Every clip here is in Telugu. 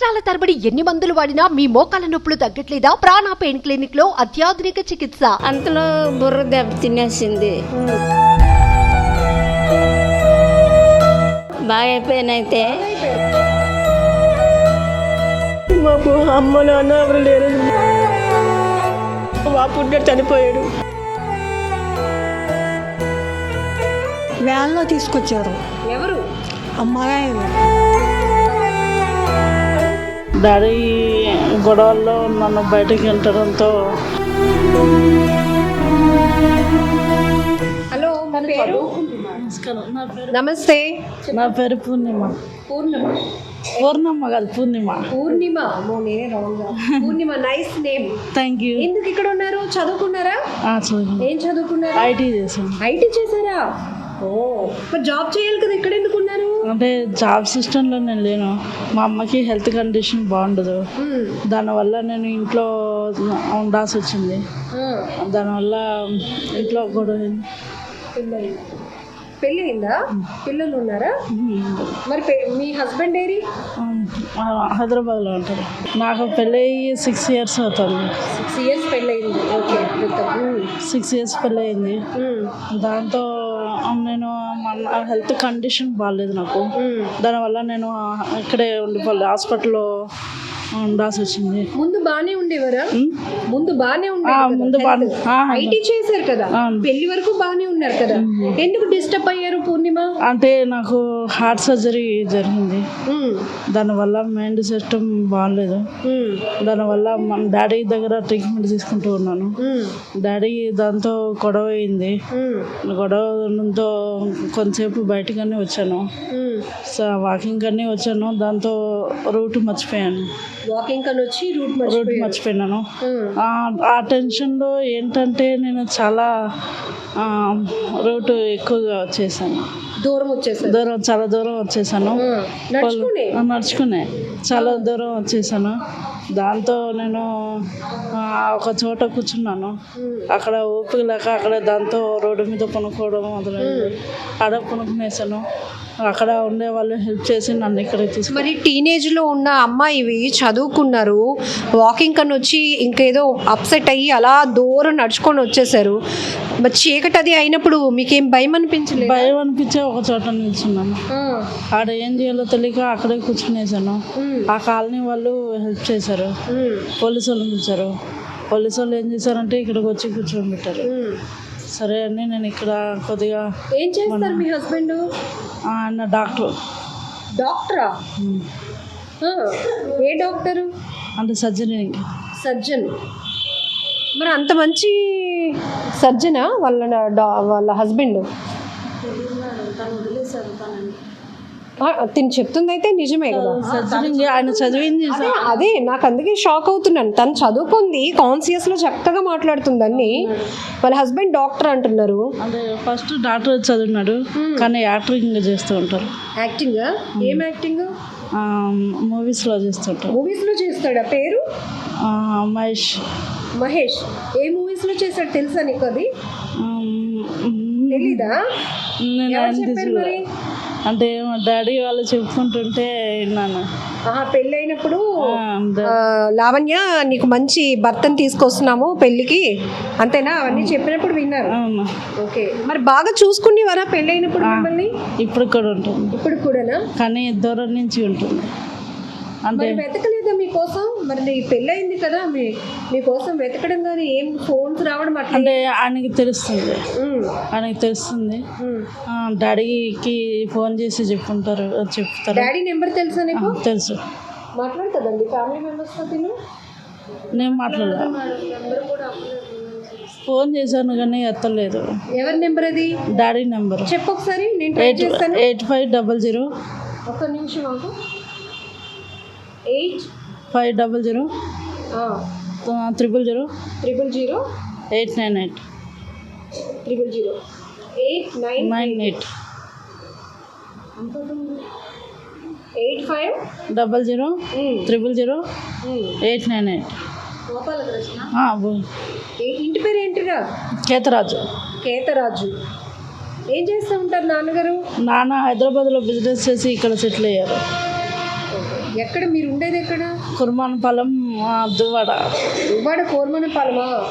సంవత్సరాల తరబడి ఎన్ని మందులు వాడినా మీ మోకాల నొప్పులు తగ్గట్లేదా? ప్రాణ పెయిన్ క్లినిక్లో అత్యాధునిక చికిత్స. అంతలో బుర్ర దెబ్బ తినేసింది. బాగా అయిపోయినైతే మాకు అమ్మ నాన్న ఎవరు లేరు. మా పుట్టిన చనిపోయాడు. వ్యాన్లో తీసుకొచ్చారు. ఎవరు? అమ్మాయి. డాడీ గొడవల్లో నన్ను బయటకు వెళ్ళడంతో హలో పేరు? నమస్కారం నా పేరు నమస్తే. నా పేరు పూర్ణిమ. పూర్ణిమ? పూర్ణమ్మ కాదు పూర్ణిమ. పూర్ణిమ? అమ్మో నేనే wrong Purnima nice name thank you ఎందుకు ఇక్కడ ఉన్నారు చదువుకున్నారా చదువు ఏం చదువుకున్నారు? ఐటీ చేశాను. ఐటీ చేశారా? ఓ మరి జాబ్ చేయాలి కదా ఇక్కడ ఎందుకు ఉన్నారు? అంటే జాబ్ సిస్టంలో నేను లేను. మా అమ్మకి హెల్త్ కండిషన్ బాగుండదు. దానివల్ల నేను ఇంట్లో ఉండాల్సి వచ్చింది. దానివల్ల ఇంట్లో గొడవ. పిల్లలు పెళ్ళి అయిందా పిల్లలు ఉన్నారా? మరి మీ హస్బెండ్ ఏరి? హైదరాబాద్లో ఉంటారు. నాకు పెళ్ళి సిక్స్ ఇయర్స్ అవుతుంది. సిక్స్ ఇయర్స్ పెళ్ళి అయింది ఓకే సిక్స్ ఇయర్స్ పెళ్ళి అయింది దాంతో నేను మన హెల్త్ కండిషన్ బాగాలేదు నాకు. దానివల్ల నేను ఇక్కడే ఉండిపోలే హాస్పిటల్లో ఉండాల్సి వచ్చింది ముందు ఉండేవారా? ముందు ఉండేది ముందు బాగా ఐటీ చేశారు కదా అవును. పెళ్ళి వరకు బానే ఉన్నారు కదా. ఎందుకు డిస్టర్బ్ అయ్యారు పూర్ణిమ? అంటే నాకు హార్ట్ సర్జరీ జరిగింది. దానివల్ల మైండ్ సిస్టమ్ బాగాలేదు దానివల్ల మన డాడీ దగ్గర ట్రీట్మెంట్ తీసుకుంటూ ఉన్నాను. డాడీ దాంతో గొడవ అయింది. ఉమ్, గొడవ ఉండడంతో కొంతసేపు బయటకనే వచ్చాను. వాకింగ్ కన్నీ వచ్చాను. దాంతో రూట్ మర్చిపోయాను. వాకింగ్ కని వచ్చి రూట్ రూట్ మర్చిపోయినాను. ఆ, టెన్షన్లో ఏంటంటే నేను చాలా రూట్ ఎక్కువగా వచ్చేసాను దూరం వచ్చేసారు. దూరం చాలా దూరం వచ్చేసాను. నడుచుకుని? చాలా దూరం వచ్చేసాను. దాంతో నేను ఒక చోట కూర్చున్నాను. అక్కడ ఓపిక లేక అక్కడ దాంతో రోడ్డు మీద కొనుక్కోవడం మొదలైంది. ఆడ కొనుక్కునేసాను అక్కడ ఉండే వాళ్ళు హెల్ప్ చేసి నన్ను ఇక్కడ తీసుకు మరి టీనేజ్లో ఉన్న అమ్మాయివి చదువుకున్నారు. వాకింగ్ కని వచ్చి ఇంకేదో అప్సెట్ అయ్యి అలా దూరం నడుచుకొని వచ్చేసారు. చీకటి అది అయినప్పుడు మీకేం భయం అనిపించలేదు? భయం అనిపించే ఒక చోట నిల్చున్నాను. ఆడ ఏం చేయాలో తెలియక అక్కడే కూర్చునేసాను ఆ కాలనీ వాళ్ళు హెల్ప్ చేశారు. పోలీసు వాళ్ళు పిలిచారు. పోలీసు వాళ్ళు ఏం చేశారంటే ఇక్కడికి వచ్చి కూర్చోబెట్టారు. సరే అని నేను ఇక్కడ కొద్దిగా ఏం చేస్తారు మీ హస్బెండ్? ఆయన డాక్టర్. డాక్టరా? ఏ డాక్టరు? అంటే సర్జరీ. సర్జన్. మరి అంత మంచి సర్జనా వాళ్ళ వాళ్ళ హస్బెండ్? తిని చెప్తుంది అయితే నిజమే కదా. ఆయన చదివింది అదే నాకు అందుకే షాక్ అవుతున్నాను. తను చదువుకుంది కాన్సియస్లో చక్కగా మాట్లాడుతుంది అన్ని వాళ్ళ హస్బెండ్ డాక్టర్ అంటున్నారు. అంటే ఫస్ట్ డాక్టర్ చదివినాడు కానీ యాక్టింగ్ చేస్తూ ఉంటారు. యాక్టింగ్ ఏం యాక్టింగ్? మూవీస్లో చేస్తుంటారు మూవీస్లో చేస్తాడా? పేరు? మహేష్. మహేష్. ఏ మూవీస్లో చేస్తాడు తెలుసా నీకు అది? తెలీదా? అంటే మా డాడీ వాళ్ళు చెప్పుకుంటుంటే విన్నాను. పెళ్ళైనప్పుడు లావణ్య నీకు మంచి భర్తను తీసుకొస్తున్నాము పెళ్ళికి. అంతేనా? అవన్నీ చెప్పినప్పుడు విన్నారు. ఓకే. మరి బాగా చూసుకునేవారా పెళ్ళైనప్పుడు మిమ్మల్ని? ఇప్పుడు కూడా ఉంటుంది. ఇప్పుడు కూడానా? కానీ దూరం నుంచి ఉంటుంది. అంటే వెతకలేదా మీకోసం? మరి నీ పెళ్ళయింది కదా మీ మీకోసం వెతకడం కానీ ఏం ఫోన్స్ రావడం అట్లా అంటే ఆయనకి తెలుస్తుంది. ఆయనకి తెలుస్తుంది. డాడీకి ఫోన్ చేసి చెప్పుంటారు చెప్తారు. డాడీ నెంబర్ తెలుసా నీకు? తెలుసు. మాట్లాడుతుందండి ఫ్యామిలీ మెంబర్స్తో తిను. నేను మాట్లాడలే. ఫోన్ చేశాను కానీ ఎత్తలేదు. ఎవరి నెంబర్ అది? Daddy number. చెప్పు ఒకసారి నేను ఎయిట్ చేస్తాను. Eight five double zero. ఒక్క నిమిషం eight five double zero triple zero triple zero eight nine eight triple zero eight nine nine eight. Eight five double zero triple zero eight nine eight ఇంటి పేరు ఏంటిరా? కేతరాజు. కేతరాజు. ఏం చేస్తూ ఉంటారు నాన్నగారు? నాన్న హైదరాబాద్లో బిజినెస్ చేసి ఇక్కడ సెటిల్ అయ్యారు. ఎక్కడ మీరు ఉండేది ఎక్కడ? కుర్మానపాలెం దువ్వాడ. దువ్వాడ కోరమన పాలమా?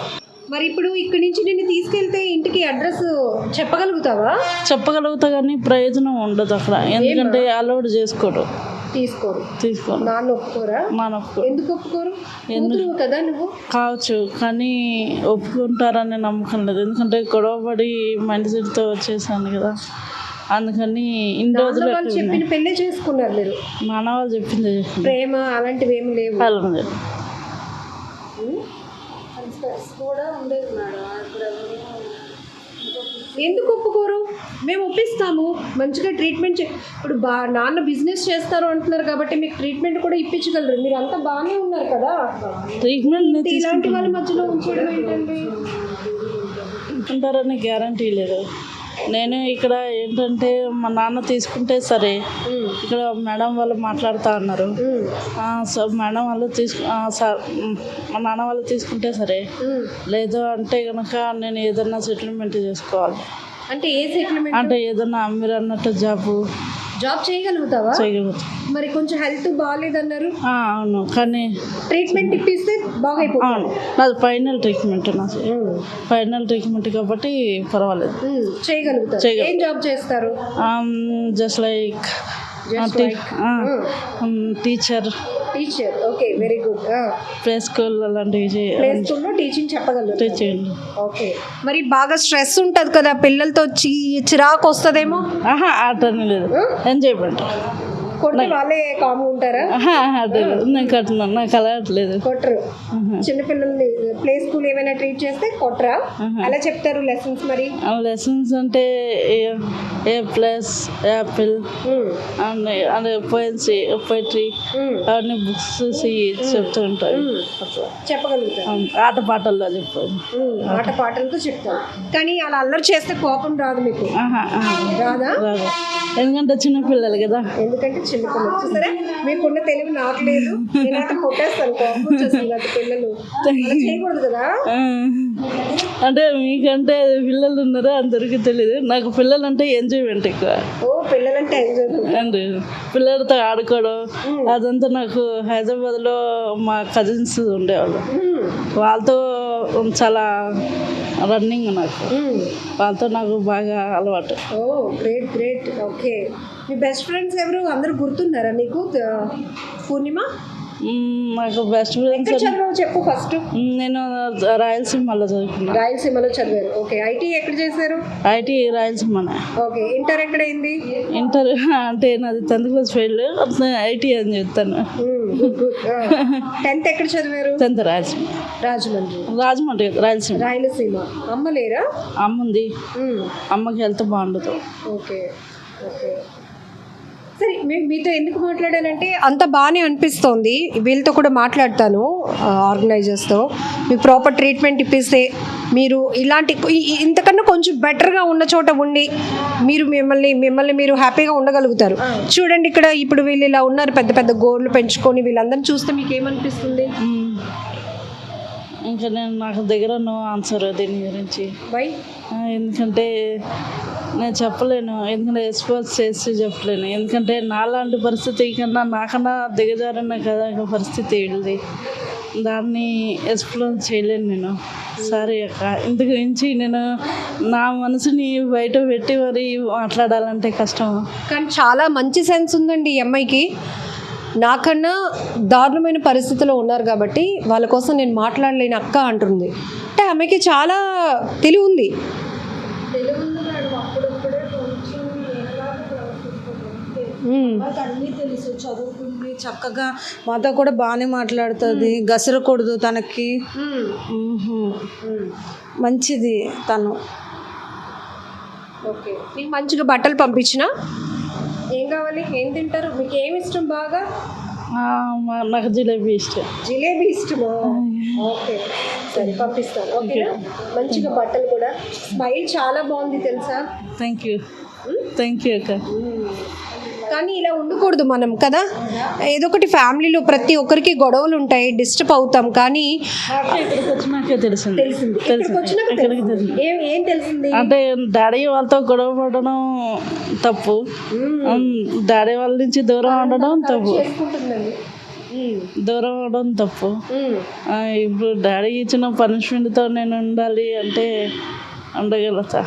మరి ఇప్పుడు ఇక్కడి నుంచి నిన్ను తీసుకెళ్తే ఇంటికి అడ్రస్ చెప్పగలుగుతావా? చెప్పగలుగుతా కానీ ప్రయోజనం ఉండదు అక్కడ. ఎందుకంటే అలౌడ్ చేసుకోరు. తీసుకోరు. తీసుకోరు. నాన్న ఒప్పుకోరా? మనకు ఎందుకు ఒప్పుకోరు? కూతురు కదా నువ్వు. కావచ్చు కానీ ఒప్పుకుంటారని నమ్మకం లేదు. ఎందుకంటే గొడవపడి మైండ్ సెట్తో వచ్చేసాను కదా. అందుకని ఇన్ని రోజులు వాళ్ళు చెప్పిన పెళ్ళే చేసుకున్నారు మీరు? నాన్న వాళ్ళు చెప్పింది. ప్రేమ అలాంటివి ఏమి లేవు. అలాగే. ఎందుకు ఒప్పుకోరు? మేము ఒప్పిస్తాము. మంచిగా ట్రీట్మెంట్ చే ఇప్పుడు బా నాన్న బిజినెస్ చేస్తారు అంటున్నారు కాబట్టి మీకు ట్రీట్మెంట్ కూడా ఇప్పించగలరు. మీరు అంతా బాగానే ఉన్నారు కదా? ట్రీట్మెంట్ని ఇలాంటి వాళ్ళ మధ్యలో ఉంచడం ఏంటండి? తీసుకుంటారని గ్యారంటీ లేదు. నేను ఇక్కడ ఏంటంటే మా నాన్న తీసుకుంటే సరే. ఇక్కడ మేడం వాళ్ళు మాట్లాడుతా అన్నారు. ఆ, సో మేడం వాళ్ళు తీసుకు సార్ మ్, మా నాన్న వాళ్ళు తీసుకుంటే సరే. లేదు అంటే కనుక నేను ఏదన్నా సెటిల్మెంట్ చేసుకోవాలి. అంటే ఏ సెటిల్మెంట్ అంటే ఏదన్నా మీరు అన్నట్టు జాబు. జాబ్ చేయగలుగుతావా? చేయగలుగుతా. మరి కొంచెం హెల్త్ బాగాలేదన్నారు అవును కానీ ట్రీట్మెంట్ ఇప్పిస్తే బాగైపోతుంది. అవును నాది ఫైనల్ ట్రీట్మెంట్ నాది. ఫైనల్ ట్రీట్మెంట్ కాబట్టి పర్వాలేదు. చేయగలుగుతా. ఏం జాబ్ చేస్తారు? Just like teacher teacher okay very good play school అలాంటివి ప్లే స్కూల్లో టీచింగ్ చెప్పగలుగుతారు టీచింగ్ ఓకే మరి బాగా స్ట్రెస్ ఉంటుంది కదా పిల్లలతో చి చిరాకు వస్తుందేమో? ఆహా అటని లేదు. ఎంజాయ్మెంట్ కొట్టి వాళ్ళే కాము ఉంటారా? నేను కట్టున్నాను నాకు కొట్టరు. చిన్నపిల్లల్ని ప్లే స్కూల్ ఏమైనా ట్రీట్ చేస్తే కొట్టరా? అలా చెప్తారు లెసన్స్ మరి. లెసన్స్ అంటే ఏ- ప్లస్ యాపిల్ అదే పోయిన్సీ పోయిటరీ ఉమ్, అవన్నీ బుక్స్ చూసి చెప్తూ చెప్పగలుగుతారు అవును, ఆట పాటల్లో ఆట పాటలతో చెప్తారు. కానీ అలా అల్లరి చేస్తే కోపం రాదు మీకు. రాదు. ఎందుకంటే చిన్నపిల్లలు కదా. ఎందుకంటే చిన్న పిల్లలు చూసారా? మీకున్న తెలివి నాకు లేదు. నేనైతే కొట్టేస్తాను కోపం పిల్లలు. చేయకూడదు కదా? అంటే మీకంటే పిల్లలు ఉన్నారో? అందరికీ తెలియదు నాకు పిల్లలు అంటే ఎంజాయ్మెంట్ ఎక్కువ. ఓ అండ్ పిల్లలతో ఆడుకోవడం అదంతా నాకు హైదరాబాద్లో మా కజిన్స్ ఉండేవాళ్ళు. వాళ్ళతో చాలా రన్నింగ్ నాకు. వాళ్ళతో నాకు బాగా అలవాటు. ఓ గ్రేట్ గ్రేట్ ఓకే మీ బెస్ట్ ఫ్రెండ్స్ ఎవరు? అందరూ గుర్తున్నారా నీకు? పూర్ణిమ? నాకు బెస్ట్ ఫ్రెండ్స్ చెప్పు ఫస్ట్ నేను రాయలసీమలో చదువుకున్నాను రాయలసీమలో చదివారు. ఓకే ఐటీ ఎక్కడ చేశారు? ఐటీ రాయలసీమనే. ఓకే ఇంటర్ ఎక్కడ అయింది? ఇంటర్ అంటే నాది టెన్త్ క్లాస్ ఫెయిల్ ఐటీ అని చెప్తాను. టెన్త్ ఎక్కడ చదివారు? టెన్త్ రాయలసీమ. రాజమండ్రి. రాజమండ్రి రాయలసీమ. రాయలసీమ. అమ్మ లేరా? అమ్మ ఉంది మ్మ్. అమ్మకి హెల్త్ బాగుండదు. Okay okay. సరే మేము మీతో ఎందుకు మాట్లాడానంటే అంత బాగానే అనిపిస్తోంది. వీళ్ళతో కూడా మాట్లాడతాను ఆర్గనైజర్స్తో. మీకు ప్రాపర్ ట్రీట్మెంట్ ఇప్పిస్తే మీరు ఇలాంటి ఇంతకన్నా కొంచెం బెటర్గా ఉన్న చోట ఉండి మీరు మిమ్మల్ని మిమ్మల్ని మీరు హ్యాపీగా ఉండగలుగుతారు. చూడండి ఇక్కడ ఇప్పుడు వీళ్ళు ఇలా ఉన్నారు పెద్ద పెద్ద గోర్లు పెంచుకొని వీళ్ళందరిని చూస్తే మీకు ఏమనిపిస్తుంది. ఇంకా నేను నాకు దగ్గర నో ఆన్సర్ దీని గురించి. బై ఎందుకంటే నేను చెప్పలేను. ఎందుకంటే ఎక్స్పోజ్ చేసి చెప్పలేను. ఎందుకంటే నాలాంటి పరిస్థితి కన్నా నాకన్నా దిగజారిన కదా ఒక పరిస్థితి ఇది దాన్ని ఎక్స్ప్లెయిన్ చేయలేను నేను. సారీ అక్క. ఇంత మించి నేను నా మనసుని బయట పెట్టి మరి మాట్లాడాలంటే కష్టం. కానీ చాలా మంచి సెన్స్ ఉందండి ఈ అమ్మాయికి. నాకన్నా దారుణమైన పరిస్థితిలో ఉన్నారు కాబట్టి వాళ్ళ కోసం నేను మాట్లాడలేని అక్క అంటుంది. అంటే ఆమెకి చాలా తెలివి ఉంది. అన్నీ తెలుసు చదువుకుంది చక్కగా మాతో కూడా బాగానే మాట్లాడుతుంది గసరకూడదు తనకి. మంచిది తను. ఓకే. మంచిగా బట్టలు పంపించిన? ఏం కావాలి? ఏం తింటారు? మీకు ఏమి ఇష్టం బాగా? నాకు జిలేబీ ఇష్టం. జిలేబీ ఇష్టమా? ఓకే. సరే పంపిస్తాను. ఓకేనా? మంచిగా బట్టలు కూడా. స్మైల్ చాలా బాగుంది తెలుసా? థ్యాంక్ యూ థ్యాంక్ యూ అక్క. కానీ ఇలా ఉండకూడదు మనం కదా? ఏదో ఒకటి ఫ్యామిలీలో ప్రతి ఒక్కరికి గొడవలు ఉంటాయి డిస్టర్బ్ అవుతాం కానీ నాకు ఇక్కడికి వచ్చినాకే తెలిసింది. ఇక్కడికి వచ్చినాక ఇక్కడికి తెలిసింది. తెలిసింది ఏం ఏం తెలిసింది? అంటే డాడీ వాళ్ళతో గొడవ పడడం తప్పు. ఉమ్, డాడీ వాళ్ళ నుంచి దూరం ఉండడం తప్పు. చేసుకుంటుందండి. దూరం అవడం తప్పు. ఆ, ఇప్పుడు డాడీ ఇచ్చిన పనిష్మెంట్తో నేను ఉండాలి అంటే ఉండగలుగుతా.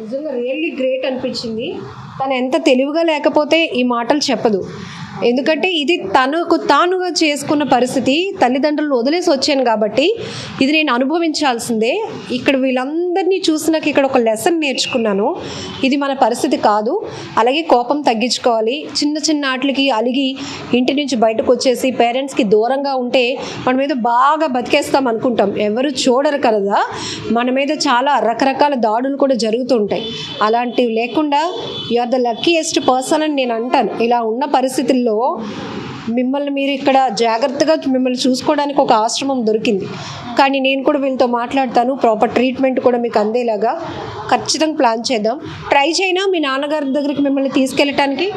నిజంగా రియల్లీ గ్రేట్ అనిపించింది. తను ఎంత తెలివిగా లేకపోతే ఈ మాటలు చెప్పదు. ఎందుకంటే ఇది తనకు తానుగా చేసుకున్న పరిస్థితి తల్లిదండ్రులు వదిలేసి వచ్చాను కాబట్టి ఇది నేను అనుభవించాల్సిందే. ఇక్కడ వీళ్ళందరినీ చూసినాక ఇక్కడ ఒక లెసన్ నేర్చుకున్నాను. ఇది మన పరిస్థితి కాదు. అలాగే కోపం తగ్గించుకోవాలి. చిన్న చిన్న ఆటలకి అలిగి ఇంటి నుంచి బయటకు వచ్చేసి పేరెంట్స్కి దూరంగా ఉంటే మన మీద బాగా బతికేస్తాం అనుకుంటాం. ఎవరు చూడరు కదా. మన మీద చాలా రకరకాల దాడులు కూడా జరుగుతుంటాయి. అలాంటివి లేకుండా you are the luckiest person అని నేను అంటాను. ఇలా ఉన్న పరిస్థితుల్లో మిమ్మల్ని మీరు ఇక్కడ జాగ్రత్తగా మిమ్మల్ని చూసుకోవడానికి ఒక ఆశ్రమం దొరికింది. కానీ నేను కూడా వీళ్ళతో మాట్లాడతాను. ప్రాపర్ ట్రీట్మెంట్ కూడా మీకు అందేలాగా ఖచ్చితంగా ప్లాన్ చేద్దాం. ట్రై చేయనా మీ నాన్నగారి దగ్గరికి మిమ్మల్ని తీసుకెళ్ళటానికి?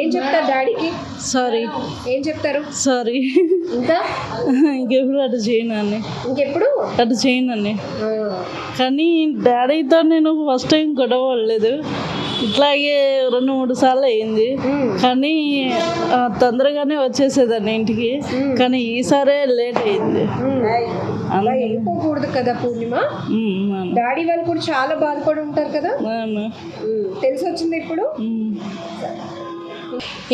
ఏం చెప్తారు డాడీకి? సారీ ఏం చెప్తారు? సారీ ఇంకా ఇంకెప్పుడు అటు చేయనని ఇంకెప్పుడు? అటు చేయనని కానీ డాడీతో నేను ఫస్ట్ టైం గొడవ పడలేదు. ఇట్లాగే రెండు మూడు సార్లు అయింది కానీ తొందరగానే వచ్చేసేదాన్ని ఇంటికి. కానీ ఈసారే లేట్ అయింది అలా వెళ్ళిపోకూడదు కదా పూర్ణిమ. డాడీ వాళ్ళు కూడా చాలా బాధపడి ఉంటారు కదా. తెలిసి వచ్చింది ఇప్పుడు.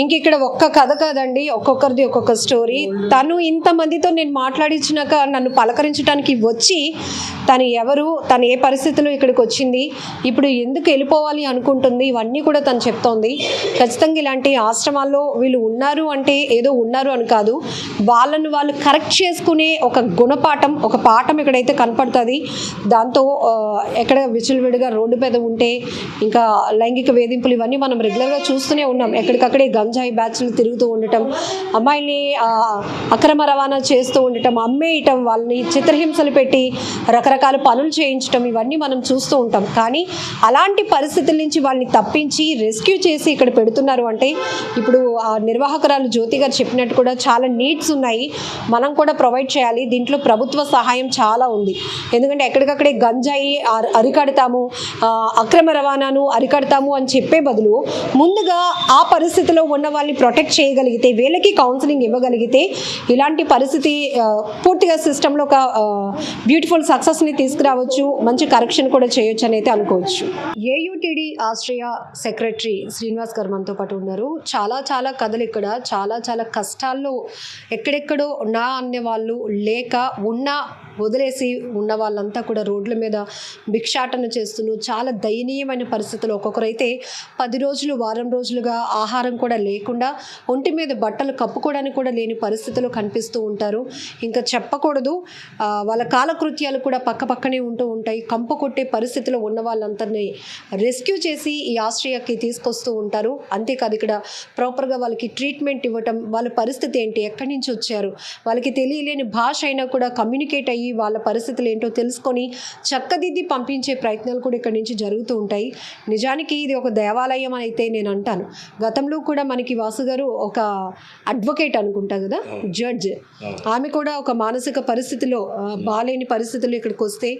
ఇంక ఇక్కడ ఒక్క కథ కాదండి ఒక్కొక్కరిది ఒక్కొక్క స్టోరీ తను ఇంతమందితో నేను మాట్లాడించినాక నన్ను పలకరించడానికి వచ్చి తను ఎవరు తను ఏ పరిస్థితిలో ఇక్కడికి వచ్చింది ఇప్పుడు ఎందుకు వెళ్ళిపోవాలి అనుకుంటుంది ఇవన్నీ కూడా తను చెప్తోంది. ఖచ్చితంగా ఇలాంటి ఆశ్రమాల్లో వీళ్ళు ఉన్నారు అంటే ఏదో ఉన్నారు అని కాదు వాళ్ళను వాళ్ళు కరెక్ట్ చేసుకునే ఒక గుణపాఠం ఒక పాఠం ఇక్కడైతే కనపడుతుంది. దాంతో ఎక్కడ విచ్చలవిడిగా రోడ్డు మీద ఉంటే ఇంకా లైంగిక వేధింపులు ఇవన్నీ మనం రెగ్యులర్గా చూస్తూనే ఉన్నాం. ఎక్కడికక్కడ గంజాయి బ్యాచ్లు తిరుగుతూ ఉండటం అమ్మాయిల్ని అక్రమ రవాణా చేస్తూ ఉండటం అమ్మేయటం వాళ్ళని చిత్రహింసలు పెట్టి రకరకాల పనులు చేయించటం ఇవన్నీ మనం చూస్తూ ఉంటాం. కానీ అలాంటి పరిస్థితుల నుంచి వాళ్ళని తప్పించి రెస్క్యూ చేసి ఇక్కడ పెడుతున్నారు అంటే ఇప్పుడు ఆ నిర్వాహకురాలు జ్యోతి గారు చెప్పినట్టు కూడా చాలా నీడ్స్ ఉన్నాయి. మనం కూడా ప్రొవైడ్ చేయాలి. దీంట్లో ప్రభుత్వ సహాయం చాలా ఉంది. ఎందుకంటే ఎక్కడికక్కడే గంజాయి అరికడతాము అక్రమ రవాణాను అరికడతాము అని చెప్పే బదులు ముందుగా ఆ పరిస్థితి పరిస్థితిలో ఉన్న వాళ్ళని ప్రొటెక్ట్ చేయగలిగితే వీళ్ళకి కౌన్సిలింగ్ ఇవ్వగలిగితే ఇలాంటి పరిస్థితి పూర్తిగా సిస్టంలో ఒక బ్యూటిఫుల్ సక్సెస్ని తీసుకురావచ్చు మంచి కరెక్షన్ కూడా చేయొచ్చు అని అయితే అనుకోవచ్చు ఏయుటిడి ఆస్ట్రియా సెక్రటరీ శ్రీనివాస్ గారు మనతో పాటు ఉన్నారు. చాలా చాలా కథలు ఇక్కడ చాలా చాలా కష్టాల్లో ఎక్కడెక్కడో ఉన్నా అనే వాళ్ళు లేక ఉన్న వదిలేసి ఉన్న వాళ్ళంతా కూడా రోడ్ల మీద భిక్షాటన చేస్తూ చాలా దయనీయమైన పరిస్థితులు. ఒక్కొక్కరైతే పది రోజులు వారం రోజులుగా ఆహారం కూడా లేకుండా ఒంటి మీద బట్టలు కప్పుకోవడానికి కూడా లేని పరిస్థితులు కనిపిస్తూ ఉంటారు. ఇంకా చెప్పకూడదు. వాళ్ళ కాలకృత్యాలు కూడా పక్క పక్కనే ఉంటూ ఉంటాయి. కంప కొట్టే పరిస్థితిలో ఉన్న వాళ్ళందరినీ రెస్క్యూ చేసి ఈ ఆస్ట్రియాకి తీసుకొస్తూ ఉంటారు. అంతేకాదు ఇక్కడ ప్రాపర్గా వాళ్ళకి ట్రీట్మెంట్ ఇవ్వటం వాళ్ళ పరిస్థితి ఏంటి ఎక్కడి నుంచి వచ్చారు? వాళ్ళకి తెలియలేని భాష అయినా కూడా కమ్యూనికేట్ అయ్యి వాళ్ళ పరిస్థితులు ఏంటో తెలుసుకొని చక్కదిద్ది పంపించే ప్రయత్నాలు కూడా ఇక్కడ నుంచి జరుగుతూ ఉంటాయి. నిజానికి ఇది ఒక దేవాలయం అని అయితే నేను అంటాను. గతంలో కూడా మనకి వాసు గారు ఒక అడ్వకేట్ అనుకుంటా కదా జడ్జ్ ఆమె కూడా ఒక మానసిక పరిస్థితిలో ఆ, బాలేని పరిస్థితుల్లో ఇక్కడికి వస్తే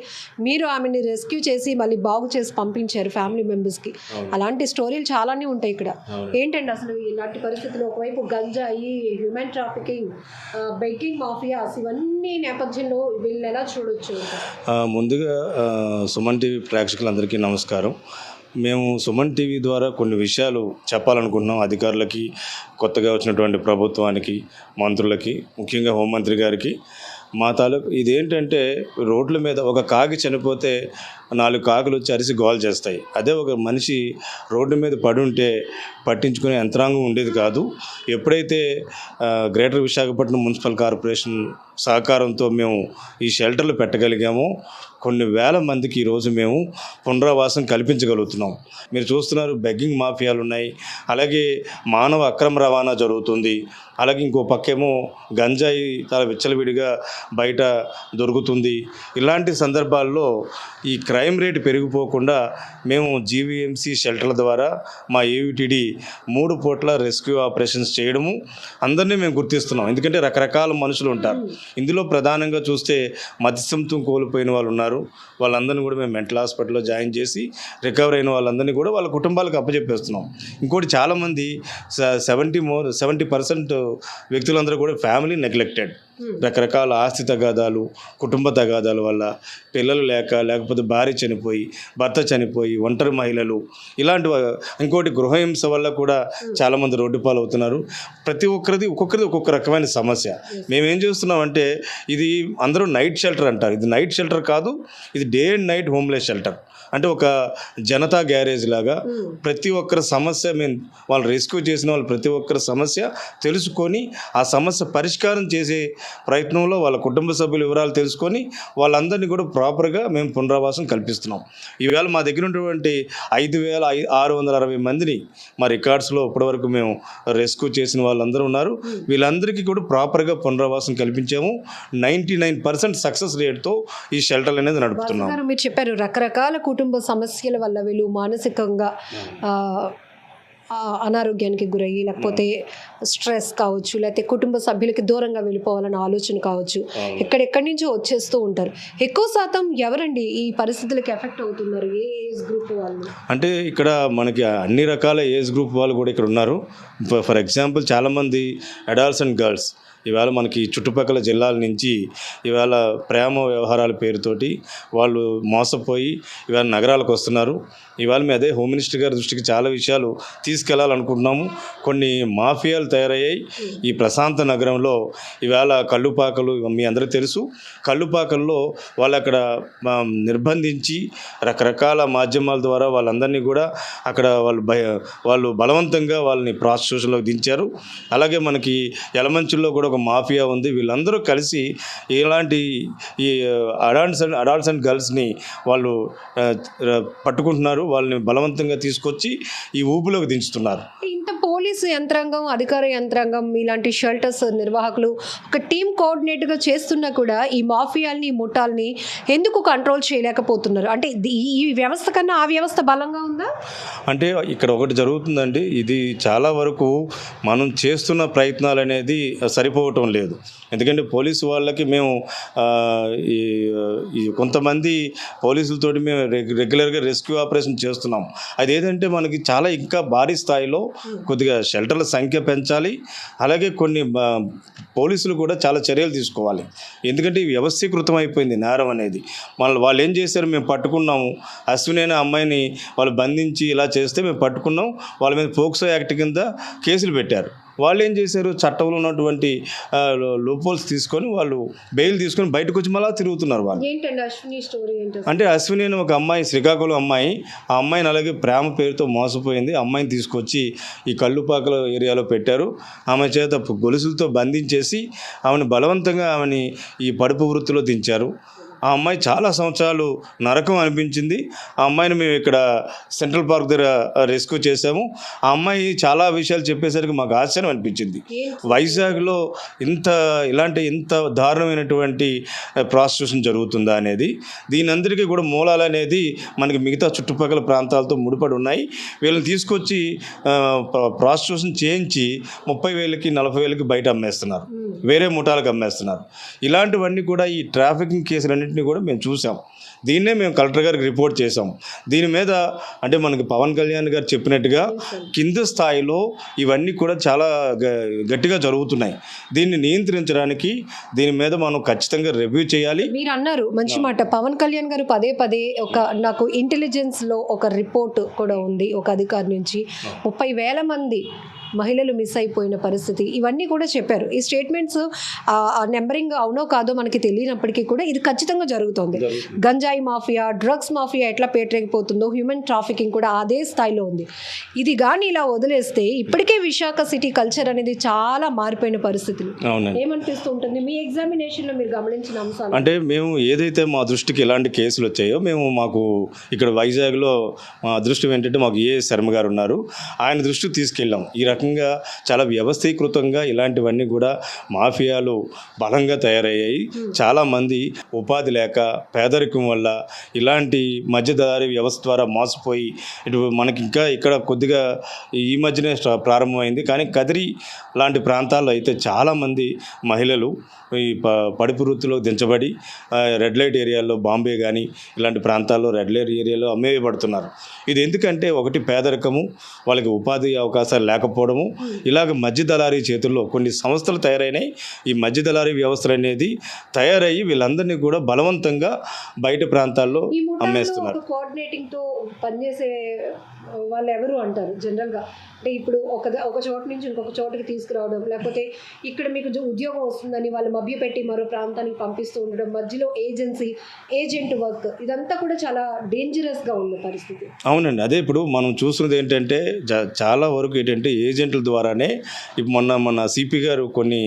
మీరు ఆమెని రెస్క్యూ చేసి మళ్ళీ బాగు చేసి పంపించారు ఫ్యామిలీ మెంబర్స్కి అలాంటి స్టోరీలు చాలానే ఉంటాయి ఇక్కడ. ఏంటండి అసలు ఇలాంటి పరిస్థితుల్లో ఒకవైపు గంజాయి హ్యూమన్ ట్రాఫికింగ్ బెగ్గింగ్ మాఫియాస్ ఇవన్నీ నేపథ్యంలో వీళ్ళని ఎలా చూడొచ్చు ముందుగా సుమన్ టీవీ ప్రేక్షకులందరికీ నమస్కారం. మేము సుమన్ టీవీ ద్వారా కొన్ని విషయాలు చెప్పాలనుకుంటున్నాం అధికారులకి కొత్తగా వచ్చినటువంటి ప్రభుత్వానికి మంత్రులకి ముఖ్యంగా హోంమంత్రి గారికి. మా తాలూకు ఇదేంటంటే రోడ్ల మీద ఒక కాకి చనిపోతే నాలుగు కాకులు వచ్చి అరిసి గోల్ చేస్తాయి. అదే ఒక మనిషి రోడ్డు మీద పడి ఉంటే పట్టించుకునే యంత్రాంగం ఉండేది కాదు. ఎప్పుడైతే గ్రేటర్ విశాఖపట్నం మున్సిపల్ కార్పొరేషన్ సహకారంతో మేము ఈ షెల్టర్లు పెట్టగలిగాము. కొన్ని వేల మందికి ఈరోజు మేము పునరావాసం కల్పించగలుగుతున్నాం. మీరు చూస్తున్నారు బెగ్గింగ్ మాఫియాలు ఉన్నాయి అలాగే మానవ అక్రమ రవాణా జరుగుతుంది. అలాగే ఇంకో పక్కేమో గంజాయి చాలా విచ్చలవిడిగా బయట దొరుకుతుంది. ఇలాంటి సందర్భాల్లో ఈ క్రైమ్ రేట్ పెరిగిపోకుండా మేము జీవీఎంసీ షెల్టర్ల ద్వారా మా ఏవిటిడి మూడు పూట్ల రెస్క్యూ ఆపరేషన్స్ చేయడము అందరినీ మేము గుర్తిస్తున్నాం. ఎందుకంటే రకరకాల మనుషులు ఉంటారు. ఇందులో ప్రధానంగా చూస్తే మతిసంతం కోల్పోయిన వాళ్ళు ఉన్నారు. వాళ్ళందరినీ కూడా మేము మెంటల్ హాస్పిటల్లో జాయిన్ చేసి రికవర్ అయిన వాళ్ళందరినీ కూడా వాళ్ళ కుటుంబాలకు అప్పచెప్పేస్తున్నాం ఇంకోటి చాలామంది సెవెంటీ మోర్ సెవెంటీ పర్సెంట్ వ్యక్తులందరూ కూడా ఫ్యామిలీ నెగ్లెక్టెడ్. రకరకాల ఆస్తి తగాదాలు కుటుంబ తగాదాల వల్ల పిల్లలు లేక లేకపోతే భార్య చనిపోయి భర్త చనిపోయి ఒంటరి మహిళలు ఇలాంటి ఇంకోటి గృహహింస వల్ల కూడా చాలామంది రోడ్డు పాలు అవుతున్నారు ప్రతి ఒక్కరిది ఒక్కొక్కరిది ఒక్కొక్క రకమైన సమస్య. మేమేం చేస్తున్నామంటే ఇది అందరూ నైట్ షెల్టర్ అంటారు. ఇది నైట్ షెల్టర్ కాదు ఇది day and night homeless shelter. అంటే ఒక జనతా గ్యారేజ్ లాగా ప్రతి ఒక్కరి సమస్య మేము వాళ్ళు రెస్క్యూ చేసిన వాళ్ళు ప్రతి ఒక్కరి సమస్య తెలుసుకొని ఆ సమస్య పరిష్కారం చేసే ప్రయత్నంలో వాళ్ళ కుటుంబ సభ్యుల వివరాలు తెలుసుకొని వాళ్ళందరినీ కూడా ప్రాపర్గా మేము పునరావాసం కల్పిస్తున్నాం. ఈవేళ మా దగ్గర ఉన్నటువంటి ఐదు వేల ఆరు వందల అరవై మందిని మా రికార్డ్స్లో ఇప్పటివరకు మేము రెస్క్యూ చేసిన వాళ్ళందరూ ఉన్నారు. వీళ్ళందరికీ కూడా ప్రాపర్గా పునరావాసం కల్పించాము. నైంటీ నైన్ పర్సెంట్ సక్సెస్ రేట్తో ఈ షెల్టర్ అనేది నడుపుతున్నాం. మీరు చెప్పారు రకరకాల కుటుంబ సమస్యల వల్ల వీళ్ళు మానసికంగా అనారోగ్యానికి గురయ్యి లేకపోతే స్ట్రెస్ కావచ్చు లేకపోతే కుటుంబ సభ్యులకి దూరంగా వెళ్ళిపోవాలన్న ఆలోచన కావచ్చు ఎక్కడెక్కడి నుంచో వచ్చేస్తూ ఉంటారు. ఎక్కువ శాతం ఎవరండి ఈ పరిస్థితులకు ఎఫెక్ట్ అవుతున్నారు? ఏ ఏజ్ గ్రూప్ వాళ్ళు? అంటే ఇక్కడ మనకి అన్ని రకాల ఏజ్ గ్రూప్ వాళ్ళు కూడా ఇక్కడ ఉన్నారు. ఫర్- ఎగ్జాంపుల్ చాలామంది అడాల్ట్స్ అండ్ గర్ల్స్. ఇవాళ మనకి చుట్టుపక్కల జిల్లాల నుంచి ఇవాళ ప్రేమ వ్యవహారాల పేరుతోటి వాళ్ళు మోసపోయి ఇవాళ నగరాలకు వస్తున్నారు. ఇవాళ మేము అదే హోమ్ మినిస్టర్ గారి దృష్టికి చాలా విషయాలు తీసుకెళ్ళాలనుకుంటున్నాము. కొన్ని మాఫియాలు తయారయ్యాయి. ఈ ప్రశాంత నగరంలో ఇవాళ కళ్ళుపాకలు మీ అందరూ తెలుసు. కళ్ళుపాకల్లో వాళ్ళు అక్కడ నిర్బంధించి రకరకాల మాధ్యమాల ద్వారా వాళ్ళందరినీ కూడా అక్కడ వాళ్ళు భయ వాళ్ళు బలవంతంగా వాళ్ళని ప్రాసిక్యూషన్లోకి దించారు. అలాగే మనకి యలమంచుల్లో కూడా ఒక మాఫియా ఉంది. వీళ్ళందరూ కలిసి ఇలాంటి ఈ అడాల్ట్స్ అండ్ అడాల్ట్స్ అండ్ గర్ల్స్ని వాళ్ళు పట్టుకుంటున్నారు. వాళ్ళని బలవంతంగా తీసుకొచ్చి ఈ ఊపులోకి దించుతున్నారు. ఇంత పోలీసు యంత్రాంగం అధికార యంత్రాంగం ఇలాంటి షెల్టర్స్ నిర్వాహకులు ఒక టీం కోఆర్డినేట్గా చేస్తున్నా కూడా ఈ మాఫియాల్ని ముఠాల్ని ఎందుకు కంట్రోల్ చేయలేకపోతున్నారు? అంటే ఈ వ్యవస్థ కన్నా ఆ వ్యవస్థ బలంగా ఉందా? అంటే ఇక్కడ ఒకటి జరుగుతుందండి. ఇది చాలా వరకు మనం చేస్తున్న ప్రయత్నాలు అనేది సరిపోవటం లేదు. ఎందుకంటే పోలీసు వాళ్ళకి మేము ఈ కొంతమంది పోలీసులతోటి మేము రెగ్ రెగ్యులర్గా రెస్క్యూ ఆపరేషన్ చేస్తున్నాం. అది ఏదంటే మనకి చాలా ఇంకా భారీ స్థాయిలో కొద్దిగా షెల్టర్ల సంఖ్య పెంచాలి. అలాగే కొన్ని పోలీసులు కూడా చాలా చర్యలు తీసుకోవాలి. ఎందుకంటే వ్యవస్థీకృతం అయిపోయింది నేరం అనేది. వాళ్ళు వాళ్ళు ఏం చేశారు? మేము పట్టుకున్నాము. అశ్విని అనే అమ్మాయిని వాళ్ళు బంధించి ఇలా చేస్తే మేము పట్టుకున్నాం. వాళ్ళ మీద పోక్సో యాక్ట్ కింద కేసులు పెట్టారు. వాళ్ళు ఏం చేశారు? చట్టంలో ఉన్నటువంటి లోపోల్స్ తీసుకొని వాళ్ళు బెయిల్ తీసుకొని బయటకు వచ్చి మళ్ళీ తిరుగుతున్నారు వాళ్ళు. ఏంటండి అశ్విని స్టోరీ ఏంటో? అంటే అశ్విని అని ఒక అమ్మాయి శ్రీకాకుళం అమ్మాయి ఆ అమ్మాయిని అలాగే ప్రేమ పేరుతో మోసపోయింది. అమ్మాయిని తీసుకొచ్చి ఈ కళ్ళుపాకల ఏరియాలో పెట్టారు. ఆమె చేత గొలుసులతో బంధించేసి ఆమెను బలవంతంగా ఆమెని ఈ పడుపు వృత్తిలో దించారు. ఆ అమ్మాయి చాలా సంవత్సరాలు నరకం అనిపించింది. ఆ అమ్మాయిని మేము ఇక్కడ సెంట్రల్ పార్క్ దగ్గర రెస్క్యూ చేసాము ఆ అమ్మాయి చాలా విషయాలు చెప్పేసరికి మాకు ఆశ్చర్యం అనిపించింది. వైజాగ్లో ఇంత ఇలాంటి ఇంత దారుణమైనటువంటి ప్రాస్టిట్యూషన్ జరుగుతుందా అనేది దీని అందరికీ కూడా మూలాలు అనేది మనకి మిగతా చుట్టుపక్కల ప్రాంతాలతో ముడిపడి ఉన్నాయి. వీళ్ళని తీసుకొచ్చి ప్రాస్టిట్యూషన్ చేయించి ముప్పై వేలకి నలభై వేలకి బయట అమ్మేస్తున్నారు. వేరే ముఠాలకు అమ్మేస్తున్నారు. ఇలాంటివన్నీ కూడా ఈ ట్రాఫికింగ్ కేసులన్నింటినీ కూడా మేము చూసాం. దీన్నే మేము కలెక్టర్ గారికి రిపోర్ట్ చేసాం దీని మీద అంటే మనకి పవన్ కళ్యాణ్ గారు చెప్పినట్టుగా కింద స్థాయిలో ఇవన్నీ కూడా చాలా గట్టిగా జరుగుతున్నాయి. దీన్ని నియంత్రించడానికి దీని మీద మనం ఖచ్చితంగా రివ్యూ చేయాలి. మీరు అన్నారు మంచి మాట. పవన్ కళ్యాణ్ గారు పదే పదే ఒక నాకు ఇంటెలిజెన్స్లో ఒక రిపోర్ట్ కూడా ఉంది ఒక అధికారి నుంచి. ముప్పై వేల మంది మహిళలు మిస్ అయిపోయిన పరిస్థితి. ఇవన్నీ కూడా చెప్పారు. ఈ స్టేట్మెంట్స్ నెంబరింగ్ అవునో కాదో మనకి తెలియనప్పటికీ కూడా ఇది ఖచ్చితంగా జరుగుతోంది. గంజాయి మాఫియా డ్రగ్స్ మాఫియా ఎట్లా పేటరేగిపోతుందో హ్యూమన్ ట్రాఫికింగ్ కూడా అదే స్థాయిలో ఉంది. ఇది కానీ ఇలా వదిలేస్తే ఇప్పటికే విశాఖ సిటీ కల్చర్ అనేది చాలా మారిపోయిన పరిస్థితులు. ఏమనిపిస్తూ ఉంటుంది? మీ ఎగ్జామినేషన్లో మీరు గమనించిన అంశాలు? అంటే మేము ఏదైతే మా దృష్టికి ఎలాంటి కేసులు వచ్చాయో మేము మాకు ఇక్కడ వైజాగ్లో మా అదృష్టం ఏంటంటే మాకు ఏ శర్మ గారు ఉన్నారు ఆయన దృష్టికి తీసుకెళ్ళాం. ఈ రకంగా చాలా వ్యవస్థీకృతంగా ఇలాంటివన్నీ కూడా మాఫియాలు బలంగా తయారయ్యాయి. చాలామంది ఉపాధి లేక పేదరికం వల్ల ఇలాంటి మధ్యదారి వ్యవస్థ ద్వారా మోసపోయి ఇటు మనకి ఇంకా ఇక్కడ కొద్దిగా ఈ మధ్యనే ప్రారంభమైంది. కానీ కదిరి లాంటి ప్రాంతాల్లో అయితే చాలామంది మహిళలు ఈ ప పడుపు వృత్తిలో దించబడి రెడ్ లైట్ ఏరియాలో బాంబే కానీ ఇలాంటి ప్రాంతాల్లో రెడ్ లైట్ ఏరియాలో అమ్మేయబడుతున్నారు. ఇది ఎందుకంటే ఒకటి పేదరికము వాళ్ళకి ఉపాధి అవకాశాలు లేకపోవడము ఇలాగ మధ్య దళారీ చేతుల్లో కొన్ని సంస్థలు తయారైనాయి. ఈ మధ్య దళారీ వ్యవస్థలు అనేది తయారయ్యి వీళ్ళందరినీ కూడా బలవంతంగా బయట ప్రాంతాల్లో అమ్మేస్తున్నారు. కోఆర్డినేటింగ్తో పనిచేసే వాళ్ళు ఎవరు అంటారు జనరల్గా అంటే ఇప్పుడు ఒక ఒక చోట నుంచి ఇంకొక చోటకి తీసుకురావడం లేకపోతే ఇక్కడ మీకు ఉద్యోగం వస్తుందని వాళ్ళు మభ్యపెట్టి మరో ప్రాంతానికి పంపిస్తూ ఉండడం మధ్యలో ఏజెన్సీ ఏజెంట్ వర్క్ ఇదంతా కూడా చాలా డేంజరస్గా ఉంది పరిస్థితి. అవునండి. అదే ఇప్పుడు మనం చూస్తున్నది ఏంటంటే చాలా వరకు ఏంటంటే ఏజెంట్ల ద్వారానే ఇప్పుడు మొన్న మన సిపి గారు కొన్ని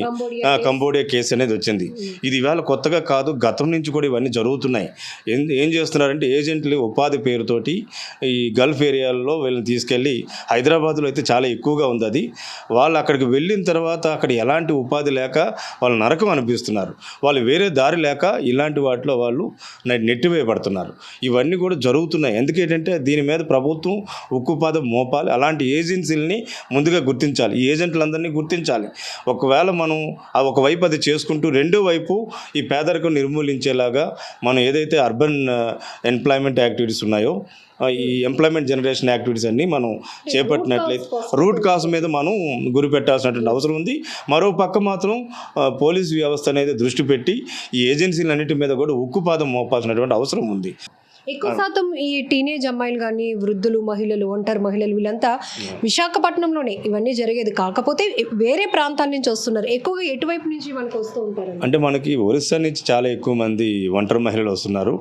కంబోడియా కేసు. అనేది వచ్చింది. ఇది ఇవాళ కొత్తగా కాదు గతం నుంచి కూడా ఇవన్నీ జరుగుతున్నాయి. ఏం ఏం చేస్తున్నారంటే ఏజెంట్లు ఉపాధి పేరుతోటి ఈ గల్ఫ్ ఏరియాల్లో వీళ్ళని తీసుకెళ్ళి హైదరాబాద్లో అయితే చాలా ఎక్కువగా ఉంది అది. వాళ్ళు అక్కడికి వెళ్ళిన తర్వాత అక్కడ ఎలాంటి ఉపాధి లేక వాళ్ళు నరకం అనిపిస్తున్నారు. వాళ్ళు వేరే దారి లేక ఇలాంటి వాటిలో వాళ్ళు నెట్టివేయబడుతున్నారు. ఇవన్నీ కూడా జరుగుతున్నాయి. ఎందుకేంటంటే దీని మీద ప్రభుత్వం ఉక్కుపాదం మోపాలి. అలాంటి ఏజెన్సీలని ముందుగా గుర్తించాలి. ఈ ఏజెంట్లందరినీ గుర్తించాలి. ఒకవేళ మనం ఆ ఒకవైపు అది చేసుకుంటూ రెండో వైపు ఈ పేదరికం నిర్మూలించేలాగా మనం ఏదైతే అర్బన్ ఎంప్లాయ్మెంట్ యాక్టివిటీస్ ఉన్నాయో ఈ ఎంప్లాయ్మెంట్ జనరేషన్ యాక్టివిటీస్ అన్ని మనం చేపట్టినట్లయితే రూట్ కాజ్ మీద మనం గురి పెట్టాల్సినటువంటి అవసరం ఉంది. మరో పక్క మాత్రం పోలీస్ వ్యవస్థ అనేది దృష్టి పెట్టి ఈ ఏజెన్సీలన్నిటి మీద కూడా ఉక్కుపాదం మోపాల్సినటువంటి అవసరం ఉంది. ఎక్కువ శాతం ఈ టీనేజ్ అమ్మాయిలు కానీ వృద్ధులు మహిళలు ఒంటరి మహిళలు వీళ్ళంతా విశాఖపట్నంలోనే ఇవన్నీ జరిగేది కాకపోతే వేరే ప్రాంతాల నుంచి వస్తున్నారు. ఎక్కువగా ఎటువైపు నుంచి మనకు వస్తూ ఉంటారు? అంటే మనకి ఒరిస్సా నుంచి చాలా ఎక్కువ మంది ఒంటరి మహిళలు వస్తున్నారు.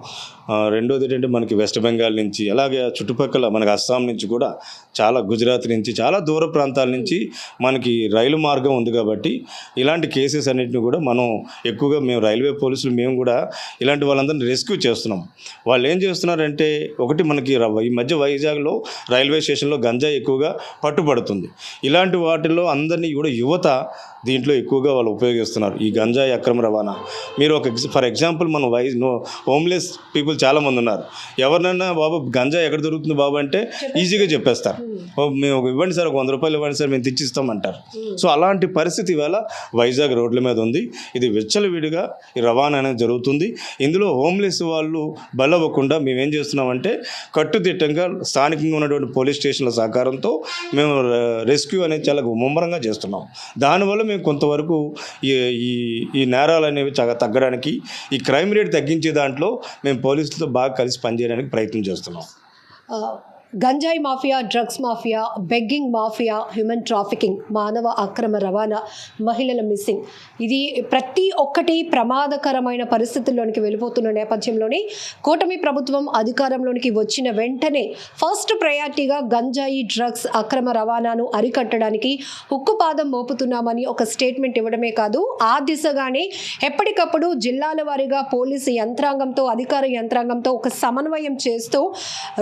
రెండోది ఏంటంటే మనకి వెస్ట్ బెంగాల్ నుంచి అలాగే చుట్టుపక్కల మనకి అస్సాం నుంచి కూడా చాలా గుజరాత్ నుంచి చాలా దూర ప్రాంతాల నుంచి మనకి రైలు మార్గం ఉంది కాబట్టి ఇలాంటి కేసెస్ అన్నింటిని కూడా మనం ఎక్కువగా మేము రైల్వే పోలీసులు మేము కూడా ఇలాంటి వాళ్ళందరినీ రెస్క్యూ చేస్తున్నాం. వాళ్ళు ఏం చేస్తున్నారంటే ఒకటి మనకి ఈ మధ్య వైజాగ్లో రైల్వే స్టేషన్లో గంజాయి ఎక్కువగా పట్టుబడుతుంది. ఇలాంటి వాటిల్లో అందరినీ కూడా యువత దీంట్లో ఎక్కువగా వాళ్ళు ఉపయోగిస్తున్నారు. ఈ గంజాయి అక్రమ రవాణా. మీరు ఒక ఫర్ ఎగ్జాంపుల్ మనం వై హోమ్లెస్ పీపుల్ చాలామంది ఉన్నారు ఎవరినైనా బాబు గంజాయి ఎక్కడ దొరుకుతుంది బాబు అంటే ఈజీగా చెప్పేస్తారు. మేము ఒక ఇవ్వండి సార్ ఒక వంద రూపాయలు ఇవ్వండి సార్ మేము తెచ్చిస్తాం అంటారు సో అలాంటి పరిస్థితి ఇవాళ వైజాగ్ రోడ్ల మీద ఉంది. ఇది విచ్చలవిడిగా ఈ రవాణా అనేది జరుగుతుంది. ఇందులో హోమ్లెస్ వాళ్ళు బలవ్వకుండా మేము ఏం చేస్తున్నామంటే కట్టుదిట్టంగా స్థానికంగా ఉన్నటువంటి పోలీస్ స్టేషన్ల సహకారంతో మేము రెస్క్యూ అనేది చాలా ముమ్మరంగా చేస్తున్నాం. దానివల్ల మేము కొంతవరకు ఈ ఈ నేరాలు అనేవి చాలా తగ్గడానికి ఈ క్రైమ్ రేట్ తగ్గించే దాంట్లో మేము పోలీసులతో బాగా కలిసి పనిచేయడానికి ప్రయత్నం చేస్తున్నాం. గంజాయి mafia drugs mafia begging mafia human trafficking మానవ అక్రమ రవాణా మహిళల మిస్సింగ్. ఇది ప్రతి ఒక్కటి ప్రమాదకరమైన పరిస్థితుల్లోనికి వెళ్ళిపోతున్న నేపథ్యంలోనే కూటమి ప్రభుత్వం అధికారంలోనికి వచ్చిన వెంటనే ఫస్ట్ ప్రయారిటీగా గంజాయి డ్రగ్స్ అక్రమ రవాణాను అరికట్టడానికి ఉక్కుపాదం మోపుతున్నామని ఒక స్టేట్మెంట్ ఇవ్వడమే కాదు ఆ దిశగానే ఎప్పటికప్పుడు జిల్లాల వారీగా పోలీసు యంత్రాంగంతో అధికార యంత్రాంగంతో ఒక సమన్వయం చేస్తూ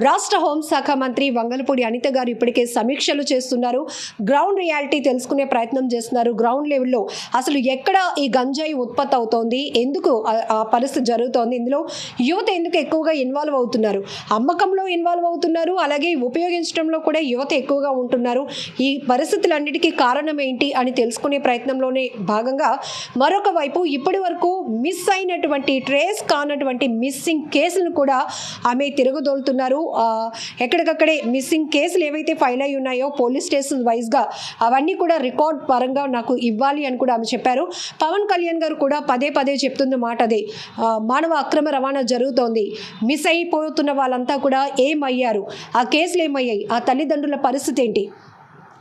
రాష్ట్ర హోంశాఖ మంత్రి వంగలపూడి అనిత గారు ఇప్పటికే సమీక్షలు చేస్తున్నారు. గ్రౌండ్ రియాలిటీ తెలుసుకునే ప్రయత్నం చేస్తున్నారు. గ్రౌండ్ లెవెల్లో అసలు ఎక్కడ ఈ గంజాయి ఉత్పత్తి అవుతోంది? ఎందుకు ఆ- పరిస్థితి జరుగుతోంది? ఇందులో యువత ఎందుకు ఎక్కువగా ఇన్వాల్వ్ అవుతున్నారు? అమ్మకంలో ఇన్వాల్వ్ అవుతున్నారు. అలాగే ఉపయోగించడంలో కూడా యువత ఎక్కువగా ఉంటున్నారు. ఈ పరిస్థితులన్నిటికీ కారణం ఏంటి అని తెలుసుకునే ప్రయత్నంలోనే భాగంగా మరొక వైపు ఇప్పటి వరకు మిస్ అయినటువంటి ట్రేస్ కానటువంటి మిస్సింగ్ కేసులను కూడా ఆమె తిరగదోలుతున్నారు. ఎక్కడ ఎక్కడికక్కడే మిస్సింగ్ కేసులు ఏవైతే ఫైల్ అయి ఉన్నాయో పోలీస్ స్టేషన్ వైజ్గా అవన్నీ కూడా రికార్డ్ పరంగా నాకు ఇవ్వాలి అని కూడా ఆమె చెప్పారు. పవన్ కళ్యాణ్ గారు కూడా పదే పదే చెప్తున్న మాట అదే. మానవ అక్రమ రవాణా జరుగుతోంది. మిస్ అయిపోతున్న వాళ్ళంతా కూడా ఏమయ్యారు? ఆ కేసులు ఏమయ్యాయి? ఆ తల్లిదండ్రుల పరిస్థితి ఏంటి?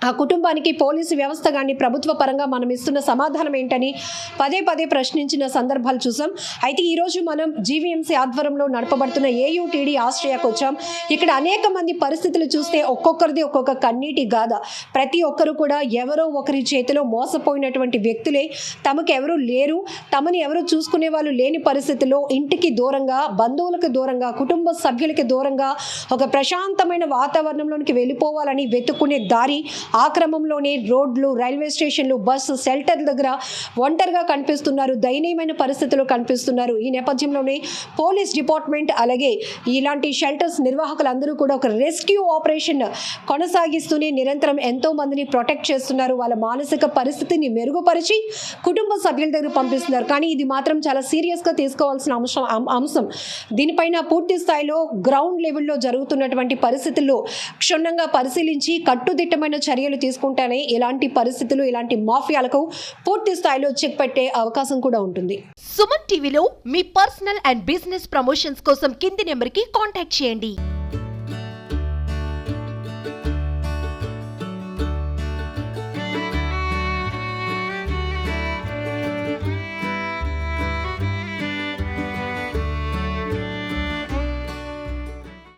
ఆ కుటుంబానికి పోలీసు వ్యవస్థ కానీ ప్రభుత్వ పరంగా మనం ఇస్తున్న సమాధానం ఏంటని పదే పదే ప్రశ్నించిన సందర్భాలు చూసాం. అయితే ఈరోజు మనం జీవీఎంసీ ఆధ్వర్యంలో నడపబడుతున్న ఏయుటీడీ ఆస్ట్రియాకు వచ్చాం. ఇక్కడ అనేక మంది పరిస్థితులు చూస్తే ఒక్కొక్కరిది ఒక్కొక్క కన్నీటి గాథ. ప్రతి ఒక్కరు కూడా ఎవరో ఒకరి చేతిలో మోసపోయినటువంటి వ్యక్తులే. తమకు ఎవరు లేరు. తమని ఎవరు చూసుకునే వాళ్ళు లేని పరిస్థితుల్లో ఇంటికి దూరంగా బంధువులకు దూరంగా కుటుంబ సభ్యులకి దూరంగా ఒక ప్రశాంతమైన వాతావరణంలోనికి వెళ్ళిపోవాలని వెతుక్కునే దారి ఆ క్రమంలోనే రోడ్లు రైల్వే స్టేషన్లు బస్సు షెల్టర్ దగ్గర ఒంటరిగా కనిపిస్తున్నారు. దయనీయమైన పరిస్థితులు కనిపిస్తున్నారు. ఈ నేపథ్యంలోనే పోలీస్ డిపార్ట్మెంట్ అలాగే ఇలాంటి షెల్టర్స్ నిర్వాహకులందరూ కూడా ఒక రెస్క్యూ ఆపరేషన్ కొనసాగిస్తూనే నిరంతరం ఎంతో మందిని ప్రొటెక్ట్ చేస్తున్నారు. వాళ్ళ మానసిక పరిస్థితిని మెరుగుపరిచి కుటుంబ సభ్యుల దగ్గర పంపిస్తున్నారు. కానీ ఇది మాత్రం చాలా సీరియస్గా తీసుకోవాల్సిన అంశం అంశం. దీనిపైన పూర్తి స్థాయిలో గ్రౌండ్ లెవెల్లో జరుగుతున్నటువంటి పరిస్థితుల్లో క్షుణ్ణంగా పరిశీలించి కట్టుదిట్టమైన చర్యలు తీసుకుంటేనే ఇలాంటి పరిస్థితులు ఇలాంటి మాఫియాలకు పూర్తి స్థాయిలో చెక్ పెట్టే అవకాశం కూడా ఉంటుంది. సుమన్ టీవీలో మీ పర్సనల్ అండ్ బిజినెస్ ప్రమోషన్స్ కోసం కింది నెంబర్కి కాంటాక్ట్ చేయండి.